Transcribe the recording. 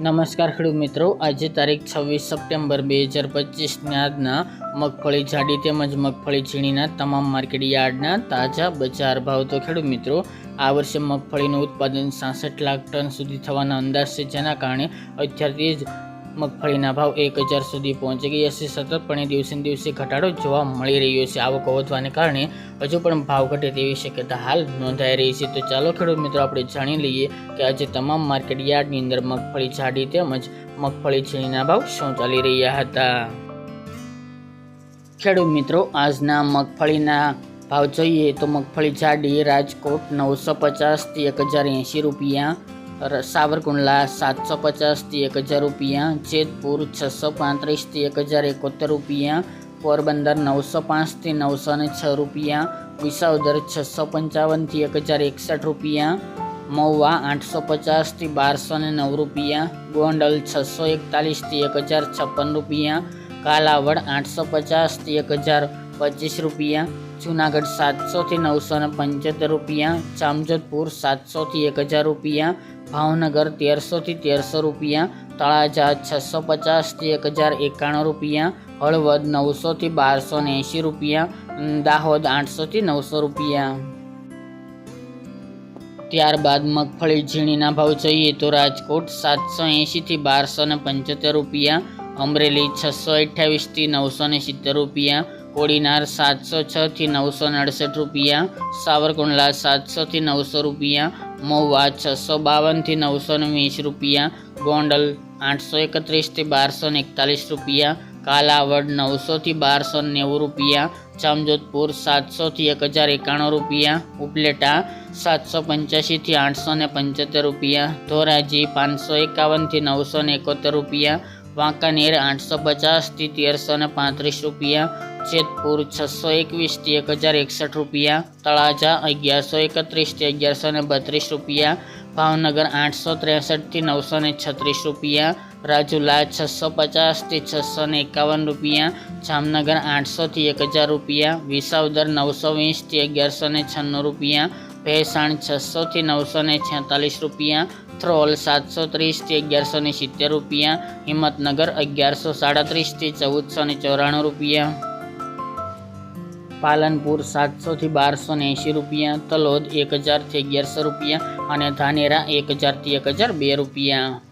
નમસ્કાર ખેડૂત મિત્રો. આજે તારીખ છવ્વીસ સપ્ટેમ્બર બે હજાર પચીસના આજના મગફળી જાડી તેમજ મગફળી ઝીણીના તમામ માર્કેટ યાર્ડના તાજા બજાર ભાવ તો ખેડૂત મિત્રો, આ વર્ષે મગફળીનું ઉત્પાદન સાસઠ લાખ ટન સુધી થવાના અંદાજ છે. જેના કારણે અત્યારથી જ મગફળીના ભાવ એક હજાર સુધી પહોંચી ગયા છે. સતતપણે દિવસે દિવસે ઘટાડો જોવા મળી રહ્યો છે. આવક વધવાને કારણે હજુ પણ ભાવ ઘટે તેવી શક્યતા હાલ નોંધાઈ રહી છે. તો ચાલો ખેડૂત મિત્રો, આપણે જાણી લઈએ કે આજે તમામ માર્કેટ યાર્ડની અંદર મગફળી જાડી તેમજ મગફળી છીણીના ભાવ શું ચાલી રહ્યા હતા? ખેડૂત મિત્રો, આજના મગફળીના ભાવ જોઈએ તો મગફળી જાડી રાજકોટ નવસો પચાસથી એક હજાર એંશી રૂપિયા સાવરકુંડલા સાતસો પચાસથી એક હજાર રૂપિયા, જેતપુર છસો પાંત્રીસથી એક હજાર એકોતેર રૂપિયા, પોરબંદર નવસો પાંચથી નવસો ને છ રૂપિયા, વિસાવદર છસો પંચાવનથી એક હજાર એકસઠ રૂપિયા, મહુવા આઠસો પચાસથી બારસો ને નવ રૂપિયા, ગોંડલ છસો એકતાલીસથી એક હજાર છપ્પન રૂપિયા, કાલાવડ આઠસો પચાસથી એક હજાર પચીસ રૂપિયા, જુનાગઢ સાતસોથી નવસો ને પંચોતેર રૂપિયા, જામજોધપુર સાતસોથી એક હજાર રૂપિયા, ભાવનગર તેરસોથી તેરસો રૂપિયા, તળાજા છસો પચાસથી એક હજાર એકાણું રૂપિયા, હળવદ નવસોથી બારસો ને એંશી રૂપિયા દાહોદ આઠસોથી નવસો રૂપિયા. ત્યારબાદ મગફળી ઝીણીના ભાવ જોઈએ તો રાજકોટ સાતસો એંશીથી બારસો ને પંચોતેર રૂપિયા, અમરેલી છસો અઠ્યાવીસથી નવસો ને સિત્તેર રૂપિયા કોડીનાર સાતસો છથી નવસો અડસઠ રૂપિયા, સાવરકુંડલા સાતસોથી નવસો રૂપિયા, મહુવા છસો બાવનથી નવસો વીસ રૂપિયા, ગોંડલ આઠસો એકત્રીસથી બારસો એકતાલીસ રૂપિયા, કાલાવડ નવસોથી બારસો નેવું રૂપિયા, જામજોધપુર સાતસોથી એક હજાર એકાણું રૂપિયા, ઉપલેટા સાતસો પંચ્યાસીથી આઠસો ને પંચોતેર રૂપિયા, ધોરાજી પાંચસો એકાવનથી નવસો એકોતેર રૂપિયા વાંકાનેર આઠસો પચાસથી તેરસો ને પાંત્રીસ રૂપિયા, જેતપુર છસો એકવીસથી એક હજાર એકસઠ રૂપિયા, તળાજા અગિયારસો એકત્રીસથી અગિયારસો ને બત્રીસ રૂપિયા, ભાવનગર આઠસો ત્રેસઠથી નવસો ને છત્રીસ રૂપિયા, રાજુલા છસો પચાસથી છસો ને એકાવન રૂપિયા, જામનગર આઠસોથી એક હજાર રૂપિયા, વિસાવદર નવસો વીસથી અગિયારસો ને છન્નું રૂપિયા, ભેસાણ છસોથી નવસો ને છેતાલીસ રૂપિયા થ્રોલ સાતસો ત્રીસથી અગિયારસો ને સિત્તેર રૂપિયા, હિંમતનગર અગિયારસો સાડત્રીસથી ચૌદસો ને ચોરાણું રૂપિયા. પાલનપુર સાતસોથી બારસો ને એંશી રૂપિયા, તલોદ એક હજારથી અગિયારસો રૂપિયા અને ધાનેરા એક હજારથી એક હજાર બે રૂપિયા.